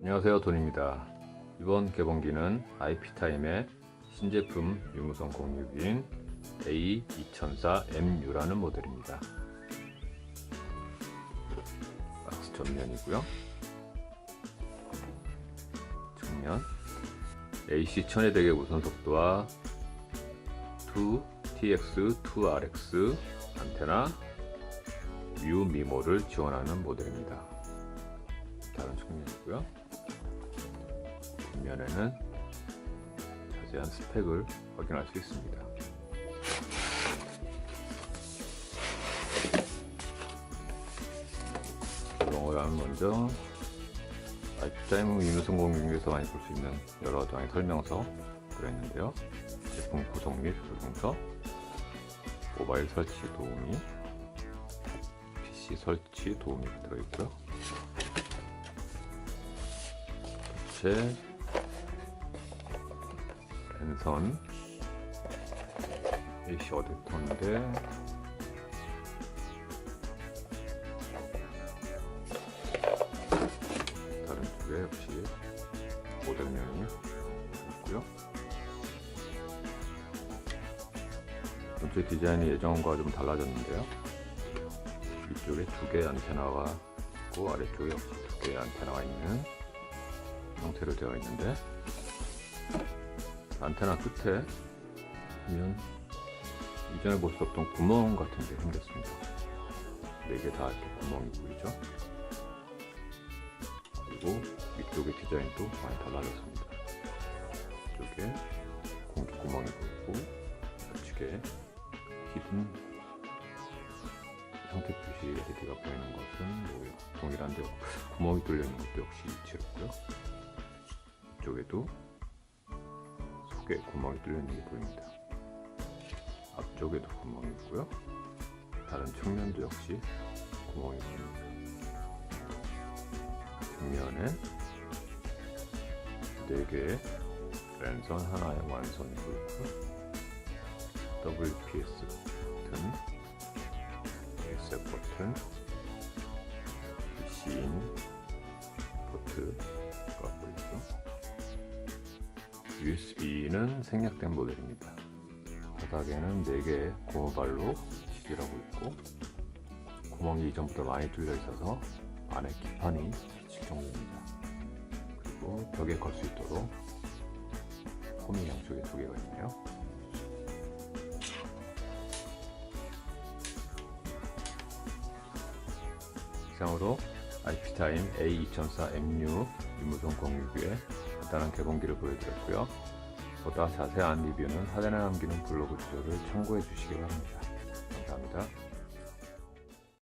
안녕하세요 돈입니다. 이번 개봉기는 IP타임의 신제품 유무선 공유기인 A2004MU라는 모델입니다. 박스 전면이고요. 측면. AC 천여대계 무선 속도와 2TX, 2RX 안테나 뮤 미모를 지원하는 모델입니다. 다른 측면이고요 뒷면에는 자세한 스펙을 확인할 수 있습니다. 영어라면 먼저 라이프타임 유무선 공유에서 많이 볼 수 있는 여러 장의 설명서 들어있는데요. 제품 구성 및 설명서, 모바일 설치 도우미, PC 설치 도우미가 들어있고요. 제 랜선 AC 어댑터인데? 다른 쪽에 역시 모델명이 있고요. 전체 디자인이 예전과 좀 달라졌는데요. 위쪽에 두 개의 안테나가 있고 아래쪽에 역시 두 개의 안테나가 있는 형태로 되어 있는데 안테나 끝에 보면 이전에 볼 수 없던 구멍 같은 게 생겼습니다. 네 개 다 이렇게 구멍이 보이죠? 그리고 위쪽의 디자인도 많이 달라졌습니다. 이쪽에 공기 구멍이 보이고 좌측에 히든 형태 표시 LED가 보이는 것은 뭐 동일한데 구멍이 뚫려 있는 것도 역시 일치했고요. 이쪽에도 속에 구멍이 뚫려 있는 게 보입니다. 앞쪽에도 구멍이 있고요. 다른 측면도 역시 구멍이 보입니다. 뒷면에 4개의 랜선 하나의 완선이 보이고 WPS 버튼, SF 버튼, USB는 생략된 모델입니다. 바닥에는 4개의 고무발로 지지하고 있고 구멍이 이전보다 많이 뚫려 있어서 안에 기판이 비칠 정도입니다. 그리고 벽에 걸 수 있도록 홈이 양쪽에 두 개가 있네요. 이상으로 IP타임 A2004MU 유무선 공유기의 간단한 개봉기를 보여드렸고요. 보다 자세한 리뷰는 하단에 남기는 블로그 주소를 참고해 주시기 바랍니다. 감사합니다.